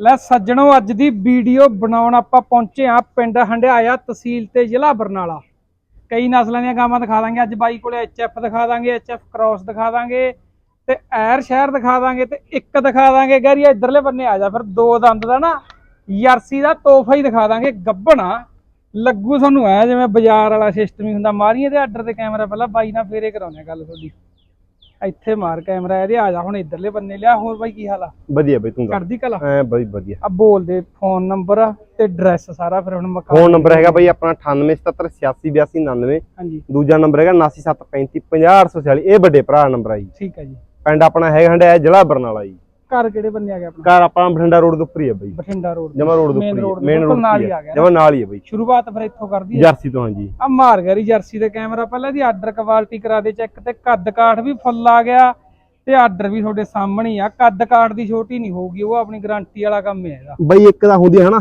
ਲੈ ਸੱਜਣੋ, ਅੱਜ ਦੀ ਵੀਡੀਓ ਬਣਾਉਣ ਆਪਾਂ ਪਹੁੰਚੇ ਆ ਪਿੰਡ ਹੰਡਿਆਇਆ ਤਹਿਸੀਲ ਤੇ ਜ਼ਿਲ੍ਹਾ ਬਰਨਾਲਾ। ਕਈ ਨਸਲਾਂ ਦੀਆਂ ਗਾਵਾਂ ਦਿਖਾ ਦਾਂਗੇ, ਅੱਜ ਬਾਈ ਕੋਲੇ ਐਚਐਫ ਦਿਖਾ ਦਾਂਗੇ ਐਚਐਫ ਕ੍ਰਾਸ ਦਿਖਾ ਦਾਂਗੇ ਤੇ ਐਰ ਸ਼ਹਿਰ ਦਿਖਾ ਦਾਂਗੇ ਤੇ ਇੱਕ ਦਿਖਾ ਦਾਂਗੇ। ਗੈਰੀ ਇਧਰਲੇ ਬੰਨੇ ਆ ਜਾ ਫਿਰ, ਦੋ ਦੰਦ ਦਾ ਨਾ, ਯਰਸੀ ਦਾ ਤੋਹਫਾ ਹੀ ਦਿਖਾ ਦਾਂਗੇ, ਗੱਬਣਾ। ਲੱਗੂ ਤੁਹਾਨੂੰ ਐ ਜਿਵੇਂ ਬਾਜ਼ਾਰ ਵਾਲਾ ਸਿਸਟਮ ਹੀ ਹੁੰਦਾ, ਮਾਰੀਏ ਤੇ ਆਰਡਰ ਤੇ ਕੈਮਰਾ ਪਹਿਲਾਂ, ਬਾਈ ਨਾਲ ਫੇਰੇ ਕਰਾਉਂਦੇ ਆ ਗੱਲ ਤੁਹਾਡੀ। ਇੱਥੇ ਮਾਰ ਕੈਮਰਾ ਇਹਦੇ ਆ ਜਾ ਹੁਣ ਇਧਰਲੇ ਬੰਨੇ ਲਿਆ ਹੋਰ ਬਾਈ ਕੀ ਹਾਲ ਆ? ਵਧੀਆ ਬਈ ਤੂੰ ਕਰਦੀ ਕਲਾ? ਐ ਬਈ ਵਧੀਆ। ਆ ਬੋਲ ਦੇ ਫੋਨ ਨੰਬਰ ਤੇ ਐਡਰੈਸ ਸਾਰਾ ਫਿਰ ਹੁਣ ਮਕਾ ਫੋਨ ਨੰਬਰ ਹੈਗਾ ਬਈ ਆਪਣਾ 9877868299 ਹਾਂਜੀ। ਦੂਜਾ ਨੰਬਰ ਹੈਗਾ 9735500846 ਇਹ ਵੱਡੇ ਭਰਾ ਨੰਬਰ ਆ ਜੀ। ਠੀਕ ਹੈ ਜੀ। ਪਿੰਡ ਆਪਣਾ ਹੈਗਾ ਹੰਡਿਆ ਜ਼ਿਲ੍ਹਾ ਬਰਨਾਲਾ ਜੀ। ਘਰ ਕਿਹੜੇ ਬੰਨੇ ਆ ਗਿਆ ਆਪਣਾ? ਘਰ ਆਪਣਾ ਬਠਿੰਡਾ ਰੋਡ ਦੇ ਉੱਪਰ ਹੀ ਆ ਬਈ। ਬਠਿੰਡਾ ਰੋਡ ਜਮਾ ਰੋਡ ਦੇ ਉੱਪਰ ਮੇਨ ਰੋਡ ਨਾਲ ਹੀ ਆ। ਗਿਆ। ਜਮਾ ਨਾਲ ਹੀ ਆ ਬਈ। ਸ਼ੁਰੂਆਤ ਫਿਰ ਇੱਥੋਂ ਕਰਦੀ ਹੈ ਜਰਸੀ ਤੋਂ ਹਾਂਜੀ। ਆ ਮਾਰ ਗਿਆ ਰੀ ਜਰਸੀ ਦੇ ਕੈਮਰਾ ਪਹਿਲਾਂ ਦੀ ਆਰਡਰ ਕੁਆਲਿਟੀ ਕਰਾ ਦੇ ਚੈੱਕ ਤੇ। ਕੱਦ ਕਾਠ ਵੀ ਫੁੱਲ ਆ ਗਿਆ ਤੇ ਆਰਡਰ ਵੀ ਤੁਹਾਡੇ ਸਾਹਮਣੇ ਹੀ ਆ। ਕੱਦ ਕਾਠ ਦੀ ਛੋਟੀ ਨਹੀਂ ਹੋਊਗੀ ਉਹ ਆਪਣੀ ਗਾਰੰਟੀ ਵਾਲਾ ਕੰਮ ਹੈ ਇਹਦਾ। ਬਈ ਇੱਕ ਤਾਂ ਹੁੰਦੀ ਹੈ ਹਨਾ।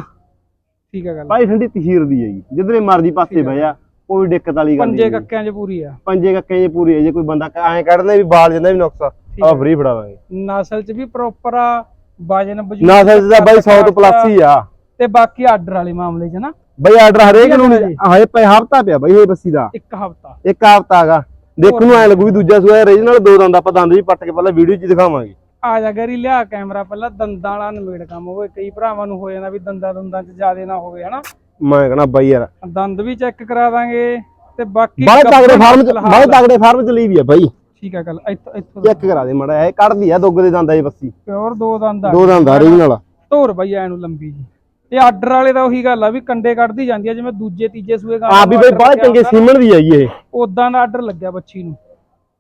ਠੀਕ ਹੈ ਗੱਲ। ਬਾਈ ਠੰਡੀ ਤਹੀਰ ਦੀ ਹੈ ਜੀ। ਜਿੱਧਰੇ ਮਰਜ਼ੀ ਪਾਸੇ ਬਹਿ ਜਾ ਕੋਈ ਦਿੱਕਤ ਵਾਲੀ ਗੱਲ ਪੰਜੇ ਨਹੀਂ ਕੱਕਿਆਂ 'ਚ ਪੂਰੀ ਆ। ਪੰਜੇ ਕੱਕੇ ਜੇ ਪੂਰੀ ਹੈ ਜੇ ਕੋਈ ਬੰਦਾ ਐਂ ਕੱਢਦਾ ਵੀ ਬਾਲ ਜਾਂਦਾ ਵੀ ਨੁਕਸਾ ਆ ਫ੍ਰੀ ਫੜਾ ਦਾਂਗੇ। ਨਸਲ 'ਚ ਵੀ ਪ੍ਰੋਪਰ ਆ ਵਜਨ ਬਜੂਨ ਨਾ ਸਰ ਦਾ ਬਾਈ 100 ਤੋਂ ਪਲੱਸ ਹੀ ਆ। ਤੇ ਬਾਕੀ ਆਰਡਰ ਵਾਲੇ ਮਾਮਲੇ 'ਚ ਨਾ। ਬਈ ਆਰਡਰ ਹਰੇਕ ਨੂੰ? ਹਏ ਪੈ ਹਫਤਾ ਪਿਆ ਬਈ ਇਹ ਬੱਸੀ ਦਾ। ਇੱਕ ਹਫਤਾ। ਇੱਕ ਹਫਤਾ ਹੈਗਾ। ਦੇਖਣ ਨੂੰ ਐ ਲੱਗੂ ਵੀ ਦੂਜਾ ਸੂਆ ਰੀਜਨਲ ਦੋ ਦੰਦ ਆਪਾਂ ਦੰਦ ਵੀ ਪੱਟ ਕੇ ਪਹਿਲਾਂ ਵੀਡੀਓ 'ਚ ਦਿਖਾਵਾਂਗੇ। ਆ ਜਾ ਗਰੀ ਲਿਆ ਕੈਮਰਾ ਪਹਿਲਾਂ ਦੰਦਾਂ ਵਾਲਾ ਨਵੇੜ ਕੰਮ ਹੋਵੇ। ਕਈ ਭਰਾਵਾਂ ਨੂੰ ਹੋ ਜਾਂਦਾ ਵੀ ਦੰਦਾਂ ਦੰਦਾਂ 'ਚ ਜ਼ਿਆਦੇ ਨਾ ਹੋਵੇ ਹਨਾ? ਮੈਂ ਕਹਣਾ ਬਾਈ ਯਾਰ। ਦੰਦ ਵੀ ਚੈੱਕ ਕਰਾ ਦਾਂਗੇ ਤੇ ਬਾਕੀ ਬਾਹਲੇ ਤਗੜੇ ਫਾਰਮ 'ਚ ਬਾਹਲੇ ਤਗੜੇ ਫਾਰਮ 'ਚ ਲਈ ਵੀ ਆ ਬਾਈ। ਠੀਕ ਆ ਗੱਲ ਇੱਥੋਂ ਇੱਥੋਂ ਚੈੱਕ ਕਰਾ ਦੇ ਮੜਾ ਇਹ ਕੱਢਦੀ ਆ ਦੁੱਗ ਦੇ ਦੰਦ ਇਹ ਬੱਸੀ। ਪਿਓਰ ਦੋ ਦੰਦ ਆ। ਦੋ ਦੰਦ ਆ ਰੀਜਨਲ ਧੋਰ ਬਈ ਐ ਨੂੰ ਲੰਬੀ ਜੀ। ਤੇ ਆਰਡਰ ਵਾਲੇ ਦਾ ਉਹੀ ਗੱਲ ਆ ਵੀ ਕੰਡੇ ਕੱਢਦੀ ਜਾਂਦੀ ਆ ਜਿਵੇਂ ਦੂਜੇ ਤੀਜੇ ਸੂਏ ਗਾਂ ਆਪ ਵੀ ਬਈ ਬਾਹਲੇ ਚੰਗੇ ਸੀਮਨ ਦੀ ਆਈ ਇਹ। ਉਦਾਂ ਦਾ ਆਰਡਰ ਲੱਗਿਆ ਬੱਚੀ ਨੂੰ।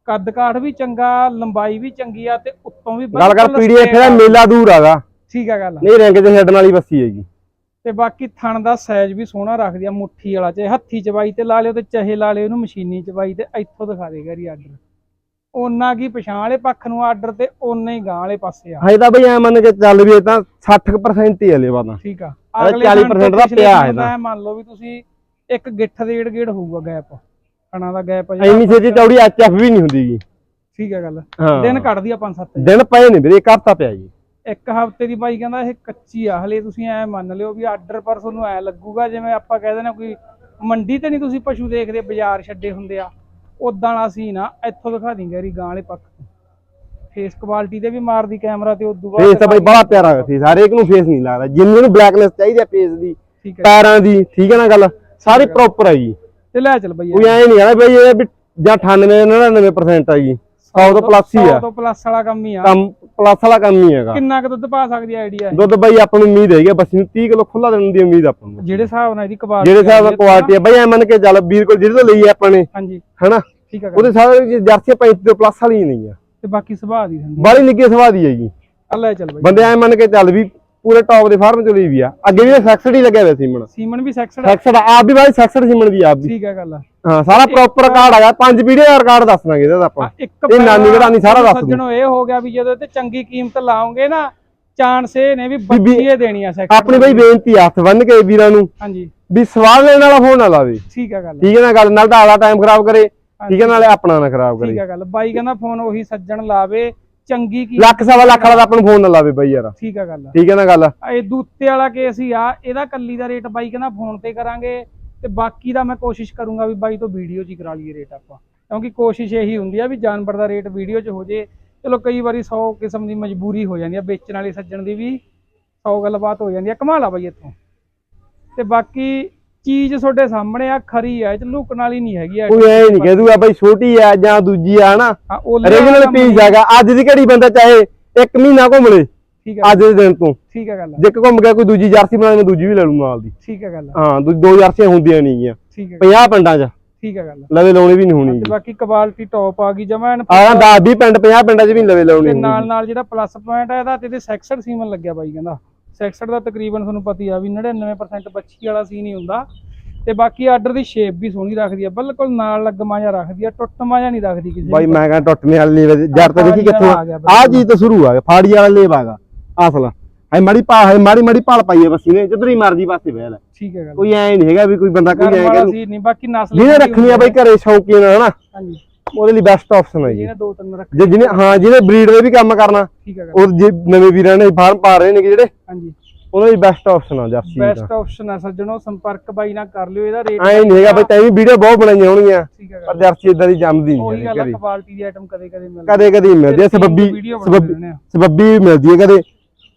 ਕੱਦ ਕਾਠ ਵੀ ਚੰਗਾ ਲੰਬਾਈ ਵੀ ਚੰਗੀ ਆ ਤੇ ਉੱਤੋਂ ਵੀ ਗੱਲ ਕਰ ਬਿਲਕੁਲ ਦਾ ਮੇਲਾ ਦੂਰ ਆਗਾ ਠੀਕ ਆ ਗੱਲ ਨਹੀਂ ਰੈਂਕ ਤੇ ਛੱਡਣ ਵਾਲੀ ਬੱਸੀ ਹੈਗੀ। ਤੇ ਬਾਕੀ ਥਣ ਦਾ ਸਾਈਜ਼ ਵੀ ਸੋਹਣਾ ਰੱਖਦੀ ਆ ਮੁੱਠੀ ਵਾਲਾ ਚਾਹੇ ਹੱਥੀ ਚਵਾਈ ਤੇ ਲਾ ਲਿਓ ਤੇ ਚਾਹੇ ਲਾ ਲਿਓ ਇਹਨੂੰ ਮਸ਼ੀਨੀ ਚਵਾਈ ਤੇ ਇੱਥੋਂ ਦਿਖਾ ਦੇਗਾ ਰੀ ਆਰਡਰ ਓਨਾ ਕੀ ਪਛਾਣ ਵਾਲੇ ਪੱਖ ਨੂੰ ਆਰਡਰ ਤੇ ਓਨਾ ਹੀ ਗਾਂ ਵਾਲੇ ਪਾਸੇ ਆ। ਹਜੇ ਤਾਂ ਬਈ ਐ ਮੰਨ ਕੇ ਚੱਲ ਵੀ ਇਹ ਤਾਂ 60% ਹੀ ਹਲੇ ਬਾਤਾਂ ਠੀਕ ਆ। ਥਣ 40% ਤੋਂ ਦਾ ਪਿਆ ਇਹਦਾ। ਦਾ ਮੰਨ ਲਓ ਵੀ ਤੁਸੀਂ ਇੱਕ ਗਿੱਠ ਡੇਢ ਗੇੜ ਹੋਊਗਾ ਗੈਪ ਥਣਾ ਦਾ ਗੈਪ ਐਨੀ ਛੇਤੀ ਚੌੜੀ ਐਚਐਫ ਵੀ ਨਹੀਂ ਹੁੰਦੀਗੀ ਠੀਕ ਆ ਗੱਲ। ਹਾਂ। ਦਿਨ ਕੱਢਦੀ ਆ 5-7 ਦਿਨ ਪਏ ਨੇ ਵੀਰੇ ਇੱਕ ਹਫਤਾ ਪਿਆ ਜੀ। ਇੱਕ ਹਫ਼ਤੇ ਦੀ ਬਾਈ ਕਹਿੰਦਾ ਇਹ ਕੱਚੀ ਆ ਹਲੇ ਤੁਸੀਂ ਐ ਮੰਨ ਲਿਓ ਵੀ ਆਰਡਰ ਪਰ ਤੁਹਾਨੂੰ ਐ ਲੱਗੂਗਾ ਜਿਵੇਂ ਆਪਾਂ ਕਹਿੰਦੇ ਨੇ ਕੋਈ ਮੰਡੀ ਤੇ ਨਹੀਂ ਤੁਸੀਂ ਪਸ਼ੂ ਦੇਖਦੇ ਬਾਜ਼ਾਰ ਛੱਡੇ ਹੁੰਦੇ ਆ। ਉਦਾਂ ਵਾਲਾ ਸੀ ਨਾ ਇੱਥੋਂ ਦਿਖਾ ਦਿੰਗੇ ਰੀ ਗਾਂ ਵਾਲੇ ਪੱਖ ਤੋਂ। ਫੇਸ ਕੁਆਲਿਟੀ ਤੇ ਵੀ ਮਾਰਦੀ ਕੈਮਰਾ ਤੇ ਉਦੋਂ ਬਾਅਦ ਫੇਸ ਤਾਂ ਬਈ ਬੜਾ ਪਿਆਰਾ ਫੇਸ ਹਰੇਕ ਨੂੰ ਫੇਸ ਨਹੀਂ ਲੱਗਦਾ। ਜਿੰਨੇ ਨੂੰ ਬਲੈਕਨੈਸ ਚਾਹੀਦੀ ਆ ਫੇਸ ਦੀ ਪੈਰਾਂ ਦੀ ਠੀਕ ਹੈ ਨਾ ਗੱਲ? ਸਾਰੀ ਪ੍ਰੋਪਰ ਆ ਜੀ। ਤੇ ਲੈ ਚੱਲ ਬਈ ਕੋਈ ਐ ਨਹੀਂ ਹੈ ਬਈ ਇਹ ਵੀ ਜਾਂ 98 99% ਆ ਜੀ। 100 ਤੋਂ ਪਲੱਸ ਹੀ ਆ। ਤੋਂ ਪਲੱਸ ਵਾਲਾ ਕੰਮ ਹੀ ਆ। ਕੰਮ ਪਲੱਸ ਵਾਲਾ ਕੰਮ ਹੀ ਹੈਗਾ। ਕਿੰਨਾ ਕੁ ਦੁੱਧ ਪਾ ਸਕਦੀ ਆਈਡੀਆ ਦੁੱਧ ਬਈ ਆਪਾਂ ਨੂੰ ਉਮੀਦ ਹੈਗੀ ਆ ਬੱਸੀ ਨੂੰ 30 ਕਿਲੋ ਖੁੱਲਾ ਦੇਣ ਦੀ ਉਮੀਦ ਆਪਾਂ ਨੂੰ। ਜਿਹੜੇ ਹਿਸਾਬ ਨਾਲ ਇਹਦੀ ਕੁਆਲਿਟੀ ਜਿਹੜੇ ਹਿਸਾਬ ਨਾਲ ਕੁਆਲਿਟੀ ਆ ਬਈ ਐ ਮੰਨ ਕੇ ਚੱਲ ਵੀਰ ਕੋਲ ਜਿਹੜੇ ਤੋਂ ਲਈ ਆ ਆਪਾਂ ਨੇ ਹਾਂਜੀ। ਹਨਾ? ਠੀਕ ਆ। ਉਹਦੇ ਸਾਰੇ ਜਰਸੀ 35 ਤੋਂ ਪਲੱਸ ਵਾਲੀ ਹੀ ਨਹੀਂ ਆ। ਤੇ ਬਾਕੀ ਸੁਭਾਅ ਦੀ ਨਿੱਕੀ ਸਵਾਦ ਦੀ ਹੈਗੀ। ਆ ਲੈ ਚੱਲ ਬਈ। ਬੰਦੇ ਐ ਮੰਨ ਕੇ ਚੱਲ ਵੀ ਪੂਰੇ ਟੌਪ ਦੇ ਫਾਰਮ ਚ ਲਈ ਵੀ ਆ। ਅੱਗੇ ਵੀ ਸੈਕਸਡ ਹੀ ਲੱਗਿਆ ਹੋਇਆ ਸੀਮਨ। ਸੀਮਨ ਵੀ ਸੈਕਸਡ ਸੈਕਸਡ ਆਪ ਵੀ ਬਾਈ ਸੈਕਸਡ ਸੀਮਨ ਦੀ ਆਪ ਵੀ। ਠੀਕ ਆ ਗੱਲ ਹਾਂ ਸਾਰਾ ਪ੍ਰੋਪਰ ਰਿਕਾਰਡ ਹੈਗਾ ਪੰਜ ਪੀੜ੍ਹੀ ਦਾ ਰਿਕਾਰਡ ਦੱਸ ਦਾਂਗੇ ਇਹਦਾ ਆਪਾਂ। ਇਹ ਨਾਨੀ ਘਰਾਨੀ ਸਾਰਾ ਦੱਸ ਦੂ। ਸੱਜਣੋ ਇਹ ਹੋ ਗਿਆ ਵੀ ਜਦੋਂ ਤੇ ਚੰਗੀ ਕੀਮਤ ਲਾਉਂਗੇ ਨਾ ਚਾਂਸ ਇਹ ਨੇ ਵੀ ਬੱਚੀਏ ਦੇਣੀ ਆ ਸੈਕਟਰ ਆਪਣੀ ਬਈ ਬੇਨਤੀ ਆ ਹੱਥ ਬੰਨ ਕੇ ਵੀਰਾਂ ਨੂੰ ਹਾਂਜੀ। ਵੀ ਸਵਾਲ ਲੈਣ ਵਾਲਾ ਫੋਨ ਨਾ ਲਾਵੇ। ਠੀਕ ਆ ਗੱਲ ਠੀਕ ਹੈ ਨਾ ਗੱਲ ਨਾਲ ਤਾਂ ਆਲਾ ਟਾਈਮ ਖਰਾਬ ਕਰੇ। ਠੀਕ ਹੈ ਨਾਲੇ ਆਪਣਾ ਨਾ ਖਰਾਬ ਠੀਕ ਕਰੇ ਆ ਗੱਲ। ਬਾਈ ਕਹਿੰਦਾ ਫੋਨ ਉਹੀ ਸੱਜਣ ਲਾਵੇ ਚੰਗੀ ਕੀ ਲੱਖ ਸਵਾ ਲੱਖ ਵਾਲਾ ਤਾਂ ਆਪਾਂ ਨੂੰ ਫੋਨ ਨਾ ਲਾਵੇ ਬਈ ਯਾਰ। ਠੀਕ ਆ ਗੱਲ ਠੀਕ ਹੈ ਨਾ ਗੱਲ? ਇਹ ਦੂਤੇ ਵਾਲਾ ਕੇਸ ਹੀ ਆ ਇਹਦਾ ਕੱਲੀ ਦਾ ਰੇਟ ਬਾਈ ਕਹਿੰਦਾ ਫੋਨ ਤੇ ਕਰਾਂਗੇ ਤੇ ਬਾਕੀ ਦਾ ਮੈਂ ਕੋਸ਼ਿਸ਼ ਕਰੂੰਗਾ ਵੀ ਬਾਈ ਤੋਂ ਵੀਡੀਓ 'ਚ ਹੀ ਕਰਾ ਲਈਏ ਰੇਟ ਆਪਾਂ। ਕਿਉਂਕਿ ਕੋਸ਼ਿਸ਼ ਇਹੀ ਹੁੰਦੀ ਆ ਵੀ ਜਾਨਵਰ ਦਾ ਰੇਟ ਵੀਡੀਓ 'ਚ ਹੋ ਜੇ ਚਲੋ ਕਈ ਵਾਰੀ 100 ਕਿਸਮ ਦੀ ਮਜਬੂਰੀ ਹੋ ਜਾਂਦੀ ਆ ਵੇਚਣ ਵਾਲੇ ਸੱਜਣ ਦੀ ਵੀ 100 ਗੱਲਬਾਤ ਹੋ ਜਾਂਦੀ ਆ ਕਮਾਲ ਆ ਬਾਈ ਇੱਥੋਂ। ਤੇ ਬਾਕੀ ਚੀਜ਼ ਤੁਹਾਡੇ ਸਾਹਮਣੇ ਆ ਖਰੀ ਆ ਇਹ ਚ ਲੁਕਣ ਵਾਲੀ ਨਹੀਂ ਹੈਗੀ ਆ। ਕੋਈ ਐ ਨਹੀਂ ਕਹਿ ਦੂਗਾ ਬਈ ਛੋਟੀ ਆ ਜਾਂ ਦੂਜੀ ਆ ਨਾ ਹਾਂ, ਉਹਲੇ ਰੀਜਨਲ ਵਾਲਾ ਪੀਸ ਹੈਗਾ। ਅੱਜ ਦੀ ਘੜੀ ਬੰਦਾ ਚਾਹੇ ਇੱਕ ਮਹੀਨਾ ਘੁੰਮ ਲੇ ਠੀਕ ਆ ਅੱਜ ਦੇ ਦਿਨ ਤੋਂ। ਠੀਕ ਆ ਗੱਲ ਜੇ ਘੁੰਮ ਗਿਆ ਕੋਈ ਦੂਜੀ ਜਰਸੀ ਬਣਾ ਮੈਂ ਦੂਜੀ ਵੀ ਲੈ ਲੂ ਨਾਲ ਦੀ। ਠੀਕ ਆ ਗੱਲ ਹਾਂ ਦੂ- ਦੋ ਜਰਸੀਆਂ ਹੁੰਦੀਆਂ ਨਹੀਂ ਗੀਆਂ। ਠੀਕ ਆ 50 ਪਿੰਡਾਂ 'ਚ। ਠੀਕ ਆ ਗੱਲ ਲਵੇ ਲਾਉਣੀ ਵੀ ਨਹੀਂ ਹੋਣੀ। ਤੇ ਬਾਕੀ ਕੁਆਲਿਟੀ ਟੌਪ ਆ ਗਈ ਜਮਾ ਆਹ 10 20 ਪਿੰਡ 50 ਪਿੰਡਾਂ 'ਚ ਵੀ ਲਵੇ ਲਾਉਣੀ ਤੇ ਨਾਲ ਨਾਲ ਜਿਹੜਾ ਪਲੱਸ ਪੁਆਇੰਟ ਹੈ ਇਹਦਾ ਤੇ ਇਹਦੇ ਸੈਕਸਡ ਸੀਮਨ ਲੱਗਿਆ ਬਾਈ ਕਹਿੰਦਾ। ਸੈਕਸਡ ਦਾ ਤਕਰੀਬਨ ਤੁਹਾਨੂੰ ਪਤਾ ਹੀ ਆ ਵੀ 99% ਬੱਚੀ ਵਾਲਾ ਸੀ ਨਹੀਂ ਹੁੰਦਾ। ਤੇ ਬਾਕੀ ਆਰਡਰ ਦੀ ਸ਼ੇਪ ਵੀ ਸੋਹਣੀ ਰੱਖਦੀ ਆ ਬਿਲਕੁਲ ਨਾਲ ਲੱਗਮਾ ਜਿਹਾ ਰੱਖਦੀ ਆ ਟੁੱਟਮਾ ਜਿਹਾ ਨਹੀਂ ਰੱਖਦੀ ਕਿਸੇ ਬਾਈ ਮੈਂ ਕਹਿੰਦਾ ਟੁੱਟਨੇ ਵਾਲੀ ਨਹੀਂ ਜੜ ਤਾਂ ਦੇਖੀ ਕਿੱਥੋਂ ਆ? ਚੀਜ਼ ਤਾਂ ਸ਼ੁਰੂ ਆ ਗਿਆ ਫਾੜੀ ਵਾਲਾ ਲੇਬ ਆਗਾ ਅਸਲ ਹੈ ਮਾੜੀ ਪਾ ਹੈ ਮਾੜੀ ਮਾੜੀ ਪਾਲ ਪਾਈ ਹੈ ਬਸ ਇਹਨੇ ਜਿੱਧਰ ਹੀ ਮਰਜ਼ੀ ਪਾਸੇ ਬਹਿ ਲੈ। ਠੀਕ ਹੈ ਗੱਲ। ਕੋਈ ਐ ਨਹੀਂ ਹੈਗਾ ਵੀ ਕੋਈ ਬੰਦਾ ਕੋਈ ਐ ਨਹੀਂ ਬਾਕੀ ਨਸਲ ਜਿਹਨੇ ਰੱਖਣੀ ਆ ਬਾਈ ਘਰੇ ਸ਼ੌਕੀਨ ਹਨਾ? ਹਾਂਜੀ। ਉਹਦੇ ਲਈ ਬੈਸਟ ਆਪਸ਼ਨ ਹੈ ਜੀ। ਜਿਹਨੇ ਦੋ ਤਿੰਨ ਰੱਖ। ਜੇ ਜਿਹਨੇ ਹਾਂ ਜਿਹਨੇ ਬਰੀਡ ਦੇ ਵੀ ਕੰਮ ਕਰਨਾ ਠੀਕ ਹੈ ਗੱਲ ਉਹ ਜੇ ਨਵੇਂ ਵੀਰਾਂ ਨੇ ਫਾਰਮ ਪਾ ਰਹੇ ਨੇ ਜਿਹੜੇ ਹਾਂਜੀ। ਉਹਦਾ ਹੀ ਬੈਸਟ ਆਪਸ਼ਨ ਆ ਜਰਸੀ ਦਾ। ਬੈਸਟ ਆਪਸ਼ਨ ਆ ਸੱਜਣੋ ਸੰਪਰਕ ਬਾਈ ਨਾਲ ਕਰ ਲਿਓ ਇਹਦਾ ਰੇਟ ਐ ਨਹੀਂ ਹੈਗਾ ਬਈ ਤੈਨੂੰ ਵੀਡੀਓ ਬਹੁਤ ਬਣਾਈਆਂ ਹੋਣਗੀਆਂ ਪਰ ਜਰਸੀ ਇਦਾਂ ਦੀ ਜੰਮਦੀ ਉਹੀ ਨਹੀਂ ਗੱਲ ਆ ਕਦੇ। ਕੁਆਲਿਟੀ ਦੀ ਆਈਟਮ ਕਦੇ ਕਦੇ ਮਿਲਦੀ। ਕਦੇ ਮਿਲਦੀ ਤੇ ਸਬੱਬੀ ਸਬੱਬੀ ਆ। ਮਿਲਦੀ ਹੈ ਕਦੇ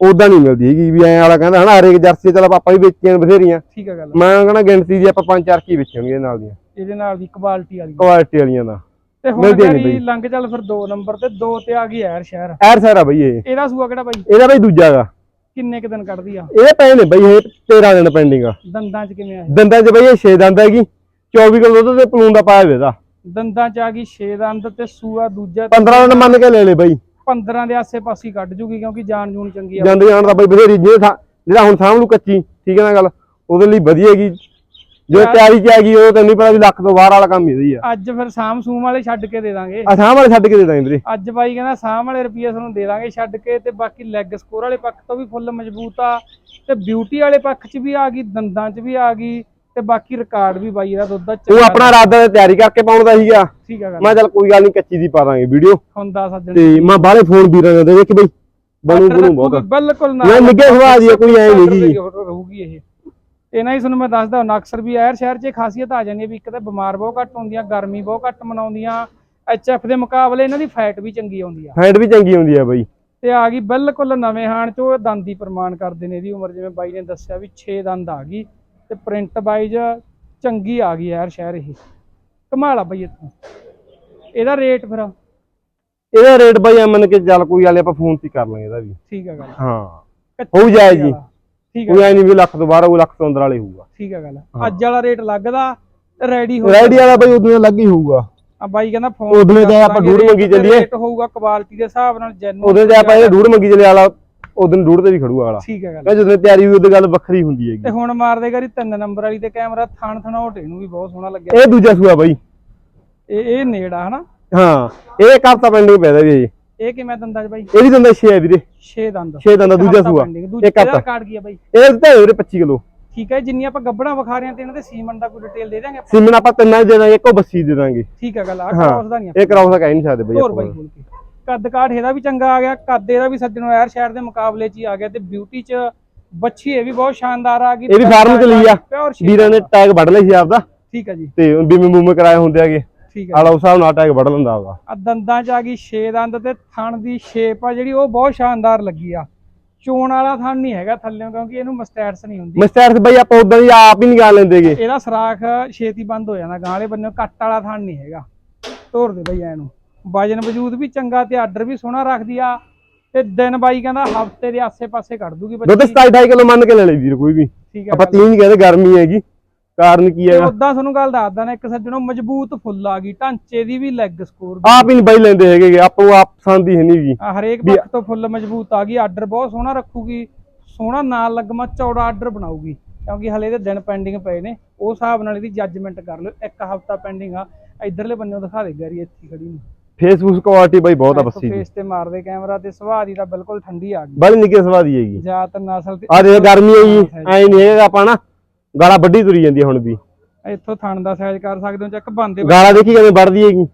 ਉਦਾਂ ਨਹੀਂ ਮਿਲਦੀ ਹੈਗੀ ਵੀ ਐਂ ਵਾਲਾ ਕਹਿੰਦਾ ਹਨਾ ਹਰੇਕ ਜਰਸੀ ਚਲ ਆਪਾਂ ਵੀ ਵੇਚੀਆਂ ਬਥੇਰੀਆਂ। ਠੀਕ ਹੈ ਗੱਲ ਮੈਂ ਕਹਿੰਦਾ ਗਿਣਤੀ ਦੀ ਆਪਾਂ ਪੰਜ ਚਾਰ ਕੀ ਵੇਚਾਂਗੇ ਨਾਲ ਦੀਆਂ। ਇਹਦੇ ਨਾਲ ਦੀ ਕੁਆਲਿਟੀ ਵਾਲੀ। ਕੁਆਲਿਟੀ ਵਾਲੀਆਂ ਦਾ। ਤੇ ਹੁਣ ਮਿਲਦੀਆਂ ਨੀ ਗਾੜੀ ਬਈ। ਲੰਘ ਚੱਲ ਫਿਰ 2 ਨੰਬਰ ਤੇ 2 ਤੇ ਆ ਗਈ ਯਾਰ ਸ਼ਹਿਰ। ਐਰ ਸਾਰਾ ਬਈ ਇਹ। ਇਹਦਾ ਸੂਆ ਕਿਹੜਾ ਬਾਈ? ਇਹਦਾ ਬਈ ਦੂਜਾ ਗਾ। ਕਿੰਨੇ ਕ ਦਿਨ ਕੱਢਦੀ ਆ? ਇਹ ਪਏ ਨੇ ਬਈ ਇਹ 13 ਦਿਨ ਪੈਂਡਿੰਗ ਆ। ਦੰਦਾਂ 'ਚ ਕਿਵੇਂ ਆ ਇਹ? ਦੰਦਾਂ 'ਚ ਬਈ ਇਹ 6 ਦੰਦ ਹੈਗੀ। 24 ਕਿਲੋ ਦੁੱਧ ਤੇ ਪਲੂਨ ਦਾ ਪਾਇਆ ਵੇਦਾ ਦੰਦਾਂ 'ਚ ਆ ਗਈ 6 ਦੰਦ ਤੇ ਸੂਆ ਦੂਜਾ 15 ਦਿਨ ਮੰਨ ਕੇ ਲੈ ਲੈ ਬਈ। 15 ਦੇ ਆਸੇ-ਪਾਸੇ ਹੀ ਕੱਢ ਜੂਗੀ ਕਿਉਂਕਿ ਜਾਨ ਜੂਨ ਚੰਗੀ ਆ। ਜਾਂਦੇ ਜਾਣ ਦਾ ਬਈ ਬਥੇਰੀ ਜੇ ਥਾਂ- ਜਿਹੜਾ ਹੁਣ ਲੂ ਕੱਚੀ ਠੀਕ ਹੈ ਨਾ ਗੱਲ ਉਹਦੇ ਲਈ ਵਧੀਆ ਹੈਗੀ। ਜੋ ਤਿਆਰੀ ਚ ਆ ਗਈ ਉਹ ਤੈਨੂੰ ਨਹੀਂ ਪਤਾ ਵੀ ਲੱਖ ਤੋਂ ਬਾਹਰ ਵਾਲਾ ਕੰਮ ਹੀ ਆ। ਅੱਜ ਫਿਰ ਸਾਮ ਸੂਮ ਵਾਲੇ ਛੱਡ ਕੇ ਦੇ ਦਾਂਗੇ। ਆ ਸਾਂਭ ਵਾਲੇ ਛੱਡ ਕੇ ਦੇ ਦਾਂਗੇ ਵੀਰੇ। ਅੱਜ ਬਾਈ ਕਹਿੰਦਾ ਸਾਮ ਵਾਲੇ ਰੁਪਈਏ ਤੁਹਾਨੂੰ ਦੇ ਦਾਂਗੇ ਛੱਡ ਕੇ ਤੇ ਬਾਕੀ ਲੈਗ ਸਕੋਰ ਵਾਲੇ ਪੱਖ ਤੋਂ ਵੀ ਫੁੱਲ ਮਜ਼ਬੂਤ ਆ। ਤੇ ਬਿਊਟੀ ਵਾਲੇ ਪੱਖ 'ਚ ਵੀ ਆ ਗਈ ਦੰਦਾਂ 'ਚ ਵੀ ਆ ਗਈ ਤੇ ਬਾਕੀ ਰਿਕਾਰਡ ਵੀ ਬਾਈ ਇਹਦਾ ਦੁੱਧ ਦਾ ਉਹ ਆਪਣਾ ਇਰਾਦਾ ਤੇ ਤਿਆਰੀ ਕਰਕੇ ਪਾਉਣ ਦਾ ਸੀਗਾ। ਠੀਕ ਆ ਮੈਂ ਚੱਲ ਕੋਈ ਗੱਲ ਨਹੀਂ ਕੱਚੀ ਦੀ ਪਾ ਦਾਂਗੇ ਵੀਡੀਓ ਹੁੰਦਾ ਸੱਜਣ ਤੇ ਮੈਂ ਬਾਹਲੇ ਫੋਨ ਵੀਰਾਂ ਦੇ ਦੇਖ ਬਈ ਬਣੂ ਬਣੂ ਬਹੁਤ। ਬਿਲਕੁਲ ਨਾ ਨਿੱਘੇ ਸੁਭਾਅ ਦੀ ਕੋਈ ਐਂ ਨੀ ਗੀ। ਰਹੂਗੀ ਇਹ। ਇਹਨਾਂ ਹੀ ਤੁਹਾਨੂੰ ਮੈਂ ਦੱਸਦਾ ਹੁਣ ਅਕਸਰ ਵੀ ਐਰ ਸ਼ਹਿਰ 'ਚ ਖਾਸੀਅਤ ਆ ਜਾਂਦੀ ਹੈ ਵੀ ਇੱਕ ਤਾਂ ਬਿਮਾਰ ਬਹੁਤ ਘੱਟ ਹੁੰਦੀਆਂ ਗਰਮੀ ਬਹੁਤ ਘੱਟ ਮਨਾਉਂਦੀਆਂ ਐਚਐਫ ਦੇ ਮੁਕਾਬਲੇ ਇਹਨਾਂ ਦੀ ਫੈਟ ਵੀ ਚੰਗੀ ਆਉਂਦੀ ਆ। ਹੈਂਡ ਵੀ ਚੰਗੀ ਹੁੰਦੀ ਆ ਬਈ। ਤੇ ਆ ਗਈ ਬਿਲਕੁਲ ਨਵੇਂ ਹਾਣ ਚ ਉਹ ਦੰਦ ਦੀ ਪ੍ਰਮਾਣ ਕਰਦੇ ਨੇ ਇਹਦੀ ਉਮਰ ਜਿਵੇਂ ਬਾਈ ਨੇ ਦੱਸਿਆ ਵੀ 6 ਦੰਦ ਆ ਗਈ ਤੇ ਪ੍ਰਿੰਟ ਵਾਈਜ਼ ਚੰਗੀ ਆ ਗਈ ਯਾਰ ਸ਼ਹਿਰ ਇਹ। ਕਮਾਲ ਆ ਬਈ ਇੱਥੋਂ। ਇਹਦਾ ਰੇਟ ਫਿਰ? ਇਹਦਾ ਰੇਟ ਬਈ ਮੰਨ ਕੇ ਚੱਲ ਕੋਈ ਨੀ, ਆਪਾਂ ਫੋਨ ਤੇ ਕਰ ਲਾਂਗੇ ਇਹਦਾ ਵੀ। ਠੀਕ ਆ ਗੱਲ। ਹਾਂ। ਹੋਊ ਜਾਇਜ਼ ਜੀ ਵਾਲਾ। ਠੀਕ ਆ। ਕੋਈ ਐ ਨਹੀਂ ਵੀ ਲੱਖ ਤੋਂ ਬਾਹਰ ਉਹ ਲੱਖ ਤੋਂ ਅੰਦਰ ਵਾਲੇ ਹੋਊਗਾ। ਠੀਕ ਆ ਗੱਲ। ਅੱਜ ਵਾਲਾ ਰੇਟ ਲੱਗਦਾ ਰੈਡੀ ਹੋ ਰੈਡੀ ਵਾਲਾ ਬਈ ਉਦੋਂ ਲੱਗ ਹੀ ਹੋਊਗਾ। ਆ ਬਾਈ ਕਹਿੰਦਾ ਫੋਨ ਉਦੋਂ ਜੇ ਆਪਾਂ ਡੂੜ ਮੰਗੀ ਚੱਲੀਏ। ਰੇਟ ਹੋਊਗਾ ਕੁਆਲਿਟੀ ਦੇ ਹਿਸਾਬ ਨਾਲ ਜੈਨੂਨ ਉਦੋਂ ਜੇ ਆਪਾਂ ਇਹ ਡੂੜ ਮੰਗੀ ਚਲੇ ਵਾਲਾ ਉਦੋਂ ਡੂੜ ਤੇ ਵੀ ਖੜੂਗਾ ਵਾਲਾ। ਠੀਕ ਆ ਗੱਲ। ਜਦੋਂ ਤਿਆਰੀ ਹੋਈ ਉਦੋਂ ਗੱਲ ਵੱਖਰੀ ਹੁੰਦੀ ਹੈਗੀ। ਤੇ ਹੁਣ ਮਾਰਦੇ ਕਰੀ ਤਿੰਨ ਨੰਬਰ ਵਾਲੀ ਤੇ ਕੈਮਰਾ ਥਾਣ ਥਣੋਟ ਇਹਨੂੰ ਵੀ ਬਹੁਤ ਸੋਹਣਾ ਲੱਗਿਆ। ਇਹ ਦੂਜਾ ਸੂਆ ਬਾਈ। ਇਹ ਇਹ ਨੇੜਾ ਹਨਾ? ਹਾਂ ਇਹ ਕਰਤਾ ਪੈਂਡਿੰਗ ਪੈਦਾ ਵੀ ਇਹ ਇਹ ਕਿਵੇਂ ਦੰਦਾਂ ਚ ਬਾਈ? ਇਹਦੀ ਦੰਦਾ 6 ਹੈ ਵੀਰੇ। 6 ਦੰਦ। 6 ਦੰਦਾ ਦੂਜਾ ਸੂਆ। ਇੱਕ ਦਾ ਹੱਥ ਰਿਕਾਰਡ ਕੀ ਆ ਬਾਈ? ਇਹ ਤਾਂ ਵੀਰੇ 25 ਕਿਲੋ। ਠੀਕ ਹੈ ਜਿੰਨੀ ਆਪਾਂ ਗੱਬੜਾਂ ਵਿਖਾ ਰਹੇ ਹਾਂ ਤੇ ਇਹਨਾਂ ਦੇ ਸੀਮਨ ਦਾ ਕੋਈ ਡਿਟੇਲ ਦੇ ਦਾਂਗੇ? ਸੀਮਨ ਆਪਾਂ ਤਿੰਨਾਂ ਦੇ ਦਾਂਗੇ ਇੱਕੋ ਬੱਸੀ ਦੇ ਦਾਂਗੇ। ਠੀਕ ਹੈ ਗੱਲ ਆ ਹਾਂ। ਕ੍ਰੋਸ ਦਾ ਨਹੀਂ ਇਹ ਕਰਾਉ ਤਾਂ ਕਹਿ ਨਹੀਂ ਸਕਦੇ ਬਈ ਹੋਰ ਆਪਾਂ ਬਾਈ ਬੋਲ ਕੇ। ਕੱਦ ਕਾਠ ਇਹਦਾ ਵੀ ਚੰਗਾ ਆ ਗਿਆ ਕੱਦ ਇਹਦਾ ਵੀ ਸੱਜਣੋ ਯਾਰ ਸ਼ਹਿਰ ਦੇ ਮੁਕਾਬਲੇ 'ਚ ਹੀ ਆ ਗਿਆ ਤੇ ਬਿਊਟੀ 'ਚ ਬੱਚੀ ਇਹ ਵੀ ਬਹੁਤ ਸ਼ਾਨਦਾਰ ਆ ਗਈ। ਇਹ ਵੀ ਫਾਰਮ 'ਚ ਲਈ ਆ। ਵੀਰਾਂ ਨੇ ਟੈਗ ਵੱਢ ਲਿਆ ਸੀ ਆਪਦਾ। ਠੀਕ ਹੈ ਜੀ। ਤੇ ਬੀਮੇ ਬੂਮੇ ਕਰਾਏ ਹੁੰਦੇ ਆਗੇ ਠੀਕ ਹੈ ਆਲਾ ਉਸ ਹਿਸਾਬ ਨਾਲ ਟੈਗ ਵੱਢ ਲੈਂਦਾ ਆਪਦਾ। ਆ ਦੰਦਾਂ 'ਚ ਆ ਗਈ 6 ਦੰਦ ਤੇ ਥਣ ਦੀ ਸ਼ੇਪ ਆ ਜਿਹੜੀ ਉਹ ਬਹੁਤ ਸ਼ਾਨਦਾਰ ਲੱਗੀ ਆ। ਚੋਣ ਵਾਲਾ ਥਣ ਨਹੀਂ ਹੈਗਾ ਥੱਲੇੋਂ ਕਿਉਂਕਿ ਇਹਨੂੰ ਮਸਟੈਟਸ ਨਹੀਂ ਹੁੰਦੀ। ਮਿਸਟਰ ਬਈ ਆਪਾਂ ਉਦਾਂ ਦੀ ਆਪ ਹੀ ਨਿਕਾਲ ਲੈਂਦੇਗੇ ਇਹਦਾ ਸਰਾਖ ਛੇਤੀ ਬੰਦ ਹੋ ਜਾਂਦਾ ਗਾਂ ਵਾਲੇ ਬੰਨੇ ਕੱਟ ਵਾਲਾ ਥਣ ਨਹੀਂ ਹੈਗਾ। ਤੋਰ ਦੇ ਬਈ ਇਹਨੂੰ। ਵਜਨ ਵਜੂਦ ਵੀ ਚੰਗਾ ਤੇ ਆਰਡਰ ਵੀ ਸੋਹਣਾ ਰੱਖਦੀ ਆ। ਤੇ ਦਿਨ ਬਾਈ ਕਹਿੰਦਾ ਹਫ਼ਤੇ ਦੇ ਆਸੇ-ਪਾਸੇ ਕੱਢ ਦੂਗੀ ਦੁੱਧ ਬੱਚੀ। 27 ਕਿਲੋ ਮੰਨ ਕੇ ਲੈ ਲਈ ਵੀਰ ਕੋਈ ਵੀ। ਠੀਕ ਹੈ ਆਪਾਂ ਤੀਨ ਕਹਿੰਦੇ ਗਰਮੀ ਹੈਗੀ। ਕਾਰਨ ਕੀ ਹੈਗਾ? ਉਦਾਂ ਤੁਹਾਨੂੰ ਗੱਲ ਦੱਸਦਾ ਨਾ ਇੱਕ ਸੱਜਣੋਂ ਮਜ਼ਬੂਤ ਫੁੱਲ ਆ ਗਈ ਢਾਂਚੇ ਦੀ ਵੀ ਲੈਗ ਸਕੋਰ ਆਪ ਹੀ ਨਹੀਂ ਬਾਈ ਲੈਂਦੇ ਹੈਗੇ ਆਪਾਂ ਨੂੰ ਆਪ ਪਸੰਦ ਹੀ ਹੈ ਨਹੀਂ ਜੀ ਹਰੇਕ ਪੱਖ ਤੋਂ ਫੁੱਲ ਮਜ਼ਬੂਤ ਆ ਗਈ ਆਰਡਰ ਬਹੁਤ ਸੋਹਣਾ ਰੱਖੂਗੀ ਸੋਹਣਾ ਨਾਲ ਲੱਗਮਾ ਚੌੜਾ ਆਰਡਰ ਬਣਾਊਗੀ ਕਿਉਂਕਿ ਹਲੇ ਦੇ ਦਿਨ ਪੈਂਡਿੰਗ ਪਏ ਨੇ ਉਸ ਹਿਸਾਬ ਨਾਲ ਇਹਦੀ ਜੱਜਮੈਂਟ ਕਰ ਲਿਓ ਇੱਕ ਹਫਤਾ ਪੈਂਡਿੰਗ ਆ ਇਧਰਲੇ ਬੰਨੇੋਂ ਦਿਖਾ ਦੇ ਗੈਰੀ ਇੱਥੇ ਖੜੀ ਨੂੰ। ਫੇਸਬੁੱਕ ਕੁਆਲਿਟੀ ਬਾਈ ਬਹੁਤ ਆ ਬੱਸੀ ਦੀ। ਫੇਸ ਤੇ ਮਾਰਦੇ ਕੈਮਰਾ ਤੇ ਸੁਭਾਅ ਦੀ ਤਾਂ ਬਿਲਕੁਲ ਠੰਡੀ ਆ ਗਈ। ਬੜੀ ਨਿੱਕੇ ਸਵਾਦ ਹੀ ਹੈਗੀ। ਜ਼ਿਆਦਾਤਰ ਨਸਲ ਤੇ ਆ ਦੇ ਗਰਮੀ ਹੈਗੀ ਐ ਨਹੀਂ ਹੈਗਾ ਆਪਾਂ ਨਾ। ਗਾਲਾਂ ਵੱਡੀ ਤੁਰੀ ਜਾਂਦੀ ਆ ਹੁਣ ਵੀ। ਇੱਥੋਂ ਥਣ ਦਾ ਸਾਈਜ਼ ਕਰ ਸਕਦੇ ਹੋ ਚੱਕ ਬੰਦੇ ਗਾਲਾਂ ਦੇਖੀ ਕਿਵੇਂ ਵੱਢਦੀ ਹੈਗੀ?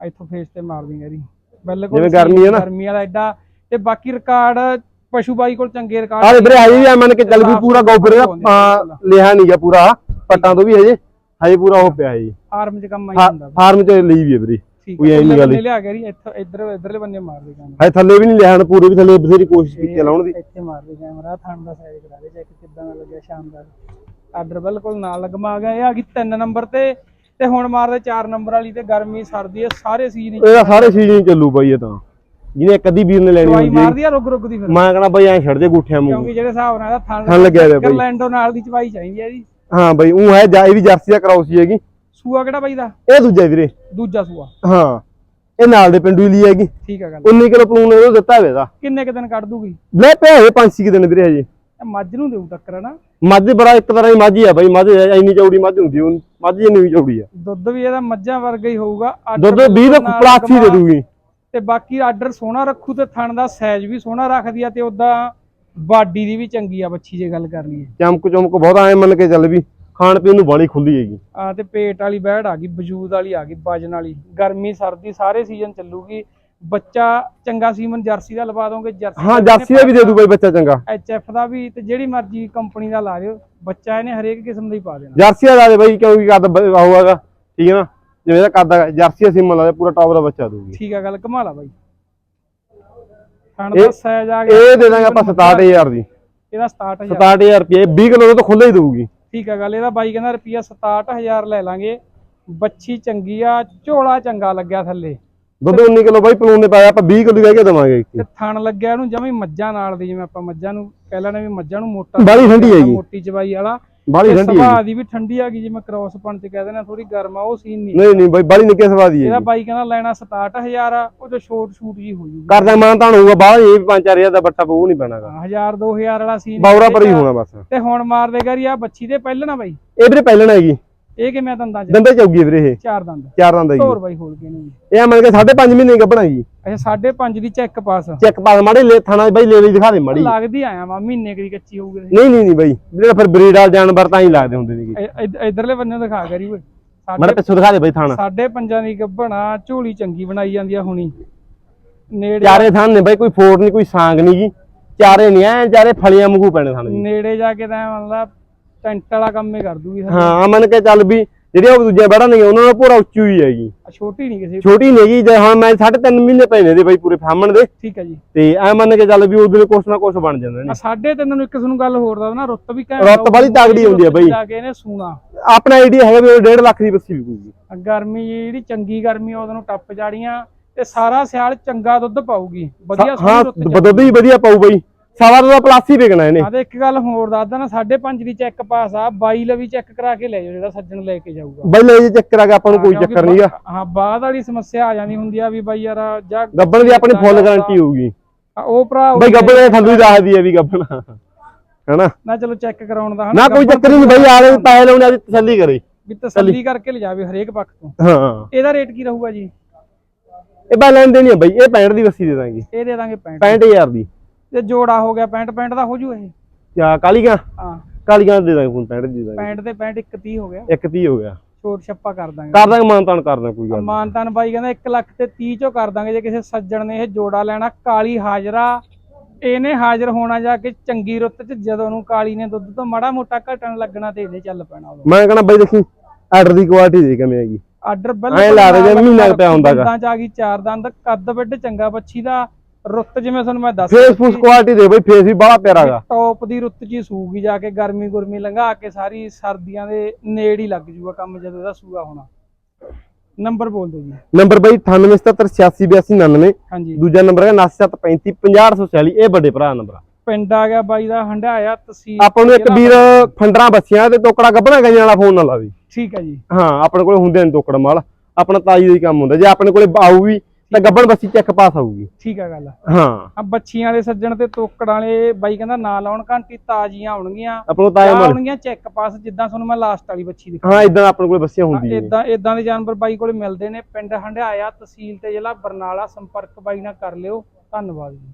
ਇੱਥੋਂ ਫੇਸ ਤੇ ਮਾਰਦੀ ਗੈਰੀ ਬਿਲਕੁਲ ਜਿਵੇਂ ਗਰਮੀ ਹੈ ਨਾ। ਗਰਮੀ ਵਾਲਾ ਐਡਾ। ਤੇ ਬਾਕੀ ਰਿਕਾਰਡ ਪਸ਼ੂ ਬਾਈ ਕੋਲ ਚੰਗੇ ਰਿਕਾਰਡ ਆ ਵੀਰੇ ਹਜੇ ਵੀ ਮੰਨ ਕੇ ਚੱਲ ਵੀ ਪੂਰਾ ਗੋਬਰ ਦਾ ਲਿਆ ਨਹੀਂਗਾ ਪੂਰਾ ਪੱਟਾਂ ਤੋਂ ਵੀ ਹਜੇ ਹਜੇ ਪੂਰਾ ਹੋ ਪਿਆ ਹੈ ਜੀ। ਆਰਮ ਚ ਕੰਮ ਆਈ ਹੁੰਦਾ ਫਾਰਮ ਚ ਲਈ ਵੀ ਹੈ ਵੀਰੇ ਕੋਈ ਐਂ ਨੀ ਗੱਲ। ਲਿਆ ਗੈਰੀ ਇੱਥੋਂ ਇੱਧਰ ਇੱਧਰਲੇ ਬੰਨੇ ਮਾਰਦੇ ਕੈਮਰਾ ਹਜੇ ਥੱਲੇ ਵੀ ਨਹੀਂ ਲਿਆ ਪੂਰੇ ਵੀ ਥੱਲੇ ਬਥੇਰੀ ਕੋਸ਼ਿਸ਼ ਕੀਤੀ ਲਾਉਣ ਦੀ। ਇੱਥੇ ਮਾਰਦੇ ਕੈਮਰਾ ਥਣ ਦਾ ਸਾਈਜ਼ ਕਰਾ ਦੇ ਚੈੱਕ ਕਿੱਦਾਂ ਦਾ ਲੱਗਿਆ ਸ਼ਾਨਦਾਰ। ਆਰਡਰ ਬਿਲਕੁਲ ਨਾਲ ਲਗਮਾ ਆ। ਗਿਆ ਇਹ ਆ ਗਈ 3 ਨੰਬਰ ਤੇ ਤੇ ਹੁਣ ਮਾਰਦੇ 4 ਨੰਬਰ ਵਾਲੀ ਤੇ ਗਰਮੀ ਸਰਦੀ ਹੈ ਸਾਰੇ ਸੀਜ਼ਨ ਇਹਦਾ ਸਾਰੇ ਸੀਜ਼ਨ ਚੱਲੂ ਬਾਈ ਇਹ ਤਾਂ। ਜਿਹਨੇ ਇੱਕ ਅੱਧੀ ਵੀਰ ਨੇ ਲੈਣੀ ਦਵਾਈ ਹੁੰਦੀ ਹੈ ਮਾਰਦੀ ਆ ਰੁਕ ਰੁਕ ਦੀ ਫਿਰ। ਮੈਂ ਕਹਣਾ ਬਾਈ ਐ ਛੱਡ ਦੇ ਗੁੱਠਿਆਂ ਮੂੰਹ। ਕਿਉਂਕਿ ਜਿਹੜੇ ਹਿਸਾਬ ਨਾਲ ਇਹਦਾ ਥਣ ਥਣ ਲੱਗਿਆ ਹੋਇਆ ਬਾਈ। ਗਰਲੈਂਡੋ ਨਾਲ ਦੀ ਚਵਾਈ ਚਾਹੀਦੀ ਹੈ ਜੀ। ਹਾਂ ਬਾਈ ਉਹ ਹੈ ਜਾ ਇਹ ਵੀ ਜਰਸੀ ਦਾ ਕਰਾਉਸ ਹੀ ਹੈਗੀ। ਸੂਆ ਕਿਹੜਾ ਬਾਈ ਦਾ? ਇਹ ਦੂਜਾ ਵੀਰੇ। ਦੂਜਾ ਸੂਆ। ਹਾਂ ਇਹ ਨਾਲ ਦੇ ਪਿੰਡੂ ਹੀ ਲਈ ਹੈਗੀ। ਠੀਕ ਹੈ ਗੱਲ। 19 ਕਿਲੋ ਪਲੂਨ ਉਹ ਦਿੱਤਾ ਹੋਵੇ ਦਾ ਕਿੰਨੇ ਕੁ ਦਿਨ ਕੱਢ ਦੂਗੀ? ਲੈ ਪਿਆ ਹੋਏ 5-6 ਦਿਨ ਵੀਰੇ ਹਜੇ। ਇਹ ਮੱਝ ਨੂੰ ਦੇਊ ਟੱਕਰ ਨਾ? ਮੱਝ ਬੜਾ ਇੱਕ ਤਰ੍ਹਾਂ ਦੀ ਮੱਝ ਹੀ ਆ ਬਾਈ ਮੱਝ ਇੰਨੀ ਚੌੜੀ ਮੱਝ ਹੁੰਦੀ ਉਹ ਮੱਝ ਇੰਨੀ ਵੀ ਚੌੜੀ ਆ। ਦੁੱਧ ਵੀ ਇਹਦਾ ਮੱਝਾਂ ਵਰਗਾ ਹੀ ਹੋਊਗਾ ਦੁੱਧ 20 ਦਾ ਪਲਾਸ ਦੇ। ਦੂਗੀ ਤੇ ਬਾਕੀ ਆਰਡਰ ਸੋਹਣਾ ਰੱਖੂ ਤੇ ਥਣ ਦਾ ਸਾਈਜ਼ ਵੀ ਸੋਹਣਾ ਰੱਖਦੀ ਆ ਤੇ ਉਦਾਂ ਬਾਡੀ ਦੀ ਵੀ ਚੰਗੀ ਆ ਬੱਚੀ ਜੇ ਗੱਲ ਕਰ ਲਈਏ। ਚਮਕ ਚਮਕ ਬਹੁਤ ਐ ਮੰਨ ਕੇ ਚੱਲ ਵੀ ਖਾਣ ਪੀਣ ਨੂੰ ਬਾਲੀ ਖੁੱਲੀ ਹੈਗੀ। ਆ ਤੇ ਪੇਟ ਵਾਲੀ ਬੈੜ ਆ ਗਈ ਵਜੂਦ ਵਾਲੀ ਆ ਗਈ ਵਜਨ ਵਾਲੀ। ਗਰਮੀ ਸਰਦੀ ਸਾਰੇ ਸੀਜ਼ਨ ਚੱਲੂਗੀ। ਬੱਚਾ ਚੰਗਾ ਸੀਮਨ ਜਰਸੀ ਦਾ ਲਵਾ ਦੋਗੇ ਜਰਸੀ ਹਾਂ ਜਰਸੀ ਦਾ ਵੀ ਦੇ ਦੂ ਬਾਈ ਬੱਚਾ ਚੰਗਾ। ਐਚਐਫ ਦਾ ਵੀ ਤੇ ਜਿਹੜੀ ਮਰਜ਼ੀ ਕੰਪਨੀ ਦਾ ਲਾ ਲਿਓ ਬੱਚਾ ਇਹਨੇ ਹਰੇਕ ਕਿਸਮ ਦਾ ਹੀ ਪਾ ਦੇਣਾ। ਜਰਸੀ ਦਾ ਦੇ ਬਾਈ ਕਿਉਂਕਿ ਕੱਦ ਹੈਗਾ ਠੀਕ ਹੈ ਨਾ? ਜਿਵੇਂ ਦਾ ਹੈਗਾ, ਜਰਸੀ ਦਾ ਸਿੰਮਲ ਲਾ ਦੇ ਪੂਰਾ ਟੌਪ ਦਾ ਬੱਚਾ ਦੂਗੀ ਠੀਕ ਆ ਗੱਲ ਘਮਾ ਲਾ ਬਾਈ। ਦਾ ਸਾਈਜ਼ ਆ ਗਿਆ ਇਹ ਦੇ ਦਾਂਗੇ ਆਪਾਂ 67000 ਦੀ। ਇਹਦਾ 67000 67000 ਰੁਪਏ 20 ਕਿਲੋ ਤੋਂ ਖੁੱਲੇ ਹੀ ਦਊਗੀ। ਠੀਕ ਆ ਗੱਲ ਇਹਦਾ ਬਾਈ ਕਹਿੰਦਾ ਰੁਪਿਆ 67000 ਲੈ ਲਾਂਗੇ। ਬੱਚੀ ਚੰਗੀ ਆ ਝੋਲਾ ਚੰਗਾ ਲੱਗਿਆ ਥੱਲੇ। ਦੁੱਧ 19 ਕਿਲੋ ਬਾਈ ਪਲੂਨ ਨੇ ਪਾਇਆ ਆਪਾਂ 20 ਕਿਲੋ ਕਹਿ ਕੇ ਦਵਾਂਗੇ ਤੇ ਥਣ ਲੱਗਿਆ ਇਹਨੂੰ ਜਮੀ ਮੱਝਾਂ ਨਾਲ ਦੀ ਜਿਵੇਂ ਆਪਾਂ ਮੱਝਾਂ ਨੂੰ ਕਹਿ ਲੈਣੇ ਵੀ ਮੱਝਾਂ ਨੂੰ ਮੋਟਾ ਬਾਹਲੀ ਠੰਡੀ ਹੈਗੀ। ਮੋਟੀ ਚਬਾਈ ਵਾਲਾ। ਬਾਲੀ ਠੰਡੀ ਸੁਭਾਅ ਦੀ ਵੀ ਠੰਡੀ ਆ ਗਈ ਜਿਵੇਂ ਕ੍ਰੋਸ ਪਣ ਚ ਕਹਿੰਦੇ ਨੇ ਥੋੜੀ ਗਰਮ ਆ ਉਹ ਸੀਨ ਨਹੀਂ। ਨਹੀਂ ਨਹੀਂ ਬਾਈ ਬਾਲੀ ਨਿੱਕੇ ਸਵਾਦੀ ਇਹਦਾ ਹੈ ਬਾਈ ਕਹਿੰਦਾ ਲੈਣਾ 67000 ਆ ਉਹ ਚ ਛੋਟ ਛੂਟ ਜੀ ਹੋ ਜੂਗੀ ਕਰਦਾ ਮਾਨ ਤਾਂ ਹੋਊਗਾ ਬਾਹਰ ਇਹ ਵੀ 5-4000 ਦਾ ਬੱਟਾ ਪਊ ਨਹੀਂ ਪੈਣਾਗਾ। 1000 2000 ਵਾਲਾ ਸੀਨ ਬੌਰਾ ਪਰ ਹੀ ਹੋਣਾ ਬਸ। ਤੇ ਹੁਣ ਮਾਰ ਦੇਗਾ ਰੀ ਆ ਬੱਚੀ ਦੇ ਪਹਿਲਣਾ ਬਾਈ। ਇਹ ਵੀਰੇ ਪਹਿਲਣ ਹੈਗੀ। ਇਹ ਕਿਵੇਂ ਦੰਦਾਂ ਚ? ਦੰਦੇ ਚੌਗੀ ਵੀਰੇ ਇਹ। ਚਾਰ ਦੰਦ। ਚਾਰ ਦੰਦ ਹੈਗੀ ਢੋਰ ਬਾਈ ਖੋਲ ਕੇ ਇਹਨੂੰ ਵੀ। ਇਹ ਮੰਨ ਕੇ 5.5 ਮਹੀਨੇ ਗੱਭਣਾ ਹੈਗੀ ਅੱਛਾ 5.5 ਦੀ ਚੈੱਕ ਪਾਸ ਚੈੱਕ ਪਾ ਮਾੜੀ ਲੈ ਥਾਣਾ ਬਾਈ ਲੈ ਲਈ ਦਿਖਾ ਦੇ ਮਾੜੀ। ਲੱਗਦੀ ਆਇਆ ਵਾ ਮਹੀਨੇ ਕੁ ਦੀ ਕੱਚੀ ਹੋਊਗੀ ਨਹੀਂ ਨਹੀਂ ਨਹੀਂ ਬਾਈ। ਜਿਹੜੇ ਫਿਰ ਬਰੀਡ ਵਾਲ ਜਾਨਵਰ ਤਾਂ ਹੀ ਲੱਗਦੇ ਹੁੰਦੇ ਨੇਗੇ ਇ- ਇ- ਇਧਰਲੇ ਬੰਨੇ ਦਿਖਾ ਕਰੀ ਓਏ। ਮਾੜਾ ਸਾਡੇ ਪਿੱਛੋਂ ਦਿਖਾ ਦੇ ਬਾਈ ਥਾਣਾ। ਸਾਡੇ ਪੰਜਾਂ ਦੀ ਗੱਭਣਾ ਝੋਲੀ ਚੰਗੀ ਬਣਾਈ ਜਾਂਦੀ ਆ ਹੁਣੀ। ਨੇੜੇ ਚਾਰੇ ਥਾਨ ਨੇ ਬਾਈ ਕੋਈ ਫੋੜ ਨਹੀਂ ਕੋਈ ਸਾਂਗ ਨਹੀਂ ਗੀ ਚਾਰੇ ਨਹੀਂ ਐ ਚਾਰੇ ਫਲੀਆਂ ਵਾਂਗੂ ਪੈਣੇ ਥਾਣ ਜੀ। ਨੇੜੇ ਜਾ ਕੇ ਤਾਂ ਮਤਲਬ ਟੈਂਟ ਵਾਲਾ ਕੰਮ ਹੀ ਕਰ ਦੂਗੀ। ਹਾਂ ਮੰਨ ਕੇ ਚੱਲ ਵੀ ਜਿਹੜੀਆਂ ਉਹ ਦੂਜੀਆਂ ਬੜਾ ਨਹੀਂ ਉਹਨਾਂ ਨਾਲ ਪੂਰਾ ਉੱਚੀ ਹੋਈ ਹੈਗੀ ਛੋਟੀ ਨਹੀਂ ਕਿਸੇ ਛੋਟੀ ਨਹੀਂ ਹੈਗੀ ਜੇ ਹੁਣ ਮੈਂ 3.5 ਮਹੀਨੇ ਪਏ ਨੇ ਦੇ ਬਾਈ ਪੂਰੇ ਫਾਮਣ ਦੇ। ਠੀਕ ਹੈ ਜੀ। ਤੇ ਐ ਮੰਨ ਕੇ ਚੱਲ ਵੀ ਉਹਦੇ ਲਈ ਕੁਛ ਨਾ ਕੁਛ ਬਣ ਜਾਂਦੇ ਨੇ। ਆ ਸਾਡੇ ਤੇ ਨੂੰ ਇੱਕ ਤੁਹਾਨੂੰ ਗੱਲ ਹੋਰ ਦੱਸਦਾ ਨਾ ਰੁੱਤ ਵੀ ਘੈਂਟ ਰੁੱਤ ਬੜੀ ਤਗੜੀ ਹੁੰਦੀ ਆ ਬਈ। ਜਾ ਕੇ ਇਹਨੇ ਸੂਣਾ। ਆਪਣਾ ਆਈਡੀਆ ਹੈਗਾ ਵੀ ਉਹ 1.5 ਲੱਖ ਦੀ ਬੱਸੀ ਵਿਕੂਗੀ। ਆ ਗਰਮੀ ਜਿਹੜੀ ਚੰਗੀ ਗਰਮੀ ਉਹਦੇ ਨੂੰ ਟੱਪ ਜਾੜੀਆਂ ਤੇ ਸਾਰਾ ਸਿਆਲ ਚੰਗਾ ਦੁੱਧ ਪਾਊਗੀ। ਵਧੀਆ ਹਾਂ ਦੁੱਧ ਵੀ ਵਧੀਆ ਪਾਊ ਬਾਈ। ਸਵਾ ਦਾ ਪਲਾਸ ਹੀ ਵਿਕਣਾ ਇਹਨੇ। ਆ ਤੇ ਇੱਕ ਗੱਲ ਹੋਰ ਦੱਸਦਾ ਨਾ 5.5 ਦੀ ਚੈੱਕ ਪਾਸ ਆ 22 ਲਵੀ ਚੈੱਕ ਕਰਾ ਕੇ ਲੈ ਜਾਓ ਜਿਹੜਾ ਸੱਜਣ ਲੈ ਕੇ ਜਾਊਗਾ। ਬਾਈ ਲੈ ਜੀ ਚੱਕਰ ਆ ਗਿਆ ਆਪਾਂ ਨੂੰ ਕੋਈ ਚੱਕਰ ਨਹੀਂਗਾ ਬਾ- ਹਾਂ ਬਾਅਦ ਵਾਲੀ ਸਮੱਸਿਆ ਆ ਜਾਂਦੀ ਹੁੰਦੀ ਆ ਵੀ ਬਾਈ ਯਾਰ ਜਾਂ ਗੱਬਣ ਦੀ ਆਪਣੀ ਫੁੱਲ ਗਾਰੰਟੀ ਹੋਊਗੀ। ਆ, ਉਹ ਭਰਾ ਬਾਈ ਗੱਬਣ ਦੇ ਥੱਲੂ ਹੀ ਦੱਸਦੀ ਹੈ ਵੀ ਗੱਬਣ ਹੈਨਾ? ਨਾ ਚਲੋ ਚੈੱਕ ਕਰਾਉਣ ਦਾ ਨਾ ਕੋਈ ਚੱਕਰ ਨਹੀਂ ਬਾਈ ਆਲੇ ਪੈਸੇ ਲਾਉਣੇ ਦੀ ਤਸੱਲੀ ਕਰੇ। ਵੀ ਤਸੱਲੀ ਕਰਕੇ ਲਿਜਾਵੇ ਹਰੇਕ ਪੱਖ ਤੋਂ। ਹਾਂ। ਇਹਦਾ ਰੇਟ ਕੀ ਰਹੂਗਾ ਜੀ? ਇਹ ਬਾਈ ਲੈਣ ਦੇਣੀ ਆ ਬਾਈ ਇਹ 65 ਦੀ ਬੱਸੀ ਦੇ ਦਾਂਗੇ। ਇਹ ਦੇ ਦਾਂਗੇ 65 65000 ਦੀ। ਤੇ ਜੋੜਾ ਹੋ ਗਿਆ 65 65 ਦਾ ਹੋ ਜੂ ਇਹ? ਕਿਆ ਕਾਲੀਆਂ? ਹਾਂ। ਕਾਲੀਆਂ ਦੇ ਦਾਂਗੇ ਹੁਣ 65 ਦੀ ਦਾਂਗੇ। 65 ਤੇ 65 ਇੱਕ 30 ਹੋ ਗਿਆ। ਇੱਕ 30 ਹੋ ਗਿਆ। ਛੋਟ ਛੱਪਾ ਕਰ ਦਾਂਗੇ। ਕਰ ਦਾਂਗੇ ਮਾਨਤਾਨ ਕਰ ਦਾਂਗੇ ਕੋਈ ਗੱਲ। ਮਾਨਤਾਨ ਬਾਈ ਕਹਿੰਦਾ 1 ਲੱਖ ਤੇ 30 ਚੋਂ ਕਰ ਦਾਂਗੇ ਜੇ ਕਿਸੇ ਸੱਜਣ ਨੇ ਇਹ ਜੋੜਾ ਲੈਣਾ ਕਾਲੀ ਹਾਜ਼ਰਾ। ਇਹਨੇ ਹਾਜ਼ਰ ਹੋਣਾ ਜਾ ਕੇ ਚੰਗੀ ਰੁੱਤ ਚ ਜਦੋਂ ਨੂੰ ਕਾਲੀ ਨੇ ਦੁੱਧ ਤੋਂ ਮਾੜਾ ਮੋਟਾ ਘਟਣ ਲੱਗਣਾ ਤੇ ਇਹਦੇ ਚੱਲ ਪੈਣਾ ਉਦੋਂ। ਮੈਂ ਕਹਣਾ ਬਾਈ ਦੇਖੀ ਆਰਡਰ ਦੀ ਕੁਆਲਿਟੀ ਦੇ ਕਿਵੇਂ ਹੈਗੀ। ਆਰਡਰ ਐਂ ਲਾ ਦੇ ਮਹੀਨਾ ਪਿਆ ਹੁੰਦਾ ਗਾ। ਦੰਦਾਂ ਚ ਆ ਗਈ ਚਾਰ ਦੰਦ ਕੱਦ ਵੱਡ ਚੰਗਾ ਬੱਚੀ ਦਾ। ਰੁੱਤ ਜਿਵੇਂ ਤੁਹਾਨੂੰ ਮੈਂ ਦੱਸ ਫੇਸ ਫੂਸ ਕੁਆਲਿਟੀ ਦੇ ਬਾਈ ਫੇਸ ਵੀ ਬੜਾ ਪਿਆਰਾ ਹੈਗਾ ਟੌਪ ਦੀ ਰੁੱਤ ਹੀ ਸੂਗੀ ਜਾ ਕੇ ਗਰਮੀ ਗੁਰਮੀ ਲੰਘਾ ਕੇ ਸਾਰੀ ਸਰਦੀਆਂ ਦੇ ਨੇੜ ਹੀ ਲੱਗ ਜੂਗਾ ਕੰਮ ਜਦੋਂ ਇਹਦਾ ਸੂਆ ਹੋਣਾ। ਨੰਬਰ ਬੋਲ ਦਿਓ ਜੀ। ਨੰਬਰ ਬਾਈ 9877888299 ਹਾਂਜੀ। ਦੂਜਾ ਨੰਬਰ ਹੈਗਾ 9735 ਇਹ ਵੱਡੇ ਭਰਾ ਨੰਬਰ ਆ। ਪਿੰਡ ਆ ਗਿਆ ਬਾਈ ਦਾ ਹੰਡਾਇਆ ਤਹਿਸੀਲ ਆਪਾਂ ਨੂੰ ਇੱਕ ਵੀਰ ਫੰਡਰਾਂ ਬੱਚਿਆਂ ਤੇ ਟੋਕੜਾ ਗੱਬਣਾ ਗਈਆਂ ਵਾਲਾ ਫੋਨ ਨਾ ਲਾਵੀ ਠੀਕ ਹੈ ਜੀ। ਹਾਂ ਆਪਣੇ ਕੋਲੇ ਹੁੰਦੇ ਨੇ ਟੋਕੜਾ ਮਾਲ। ਆਪਣਾ ਤਾਜੀ ਦਾ ਹੀ ਕੰਮ ਹੁੰਦਾ। ਜੇ ਆਪਣੇ ਕੋਲੇ ਆਊ ਵੀ ਤਾਂ ਗੱਬਣ ਬੱਸੀ ਚੈੱਕ ਪਾਸ ਆਊਗੀ। ਠੀਕ ਹੈ ਗੱਲ। ਹਾਂ। ਆ ਬੱਚੀਆਂ ਵਾਲੇ ਸੱਜਣ ਤੇ ਤੋਕੜਾਂ ਵਾਲੇ ਬਾਈ ਕਹਿੰਦਾ ਨਾ ਲਾਉਣ ਘੰਟੀ ਤਾਜ਼ੀਆਂ ਆਉਣਗੀਆਂ। ਆਪਾਂ ਨੂੰ ਤਾਜ਼ਾ ਜਾਂ ਮਾਲ ਆਉਣਗੀਆਂ ਚੈੱਕ ਪਾਸ ਜਿੱਦਾਂ ਤੁਹਾਨੂੰ ਮੈਂ ਲਾਸਟ ਵਾਲੀ ਬੱਚੀ ਦਿਖਾਈ। ਹਾਂ ਇਦਾਂ ਆਪਣੇ ਕੋਲੇ ਬੱਸੀਆਂ ਹੁੰਦੀਆਂ ਨੇ। ਇਦਾਂ ਇਦਾਂ ਦੇ ਜਾਨਵਰ ਬਾਈ ਕੋਲੇ ਮਿਲਦੇ ਨੇ। ਪਿੰਡ ਹੰਡਾਇਆ ਤਹਿਸੀਲ ਤੇ ਜ਼ਿਲ੍ਹਾ ਬਰਨਾਲਾ ਸੰਪਰਕ ਬਾਈ ਨਾਲ ਕਰ ਲਿਓ। ਧੰਨਵਾਦ ਜੀ।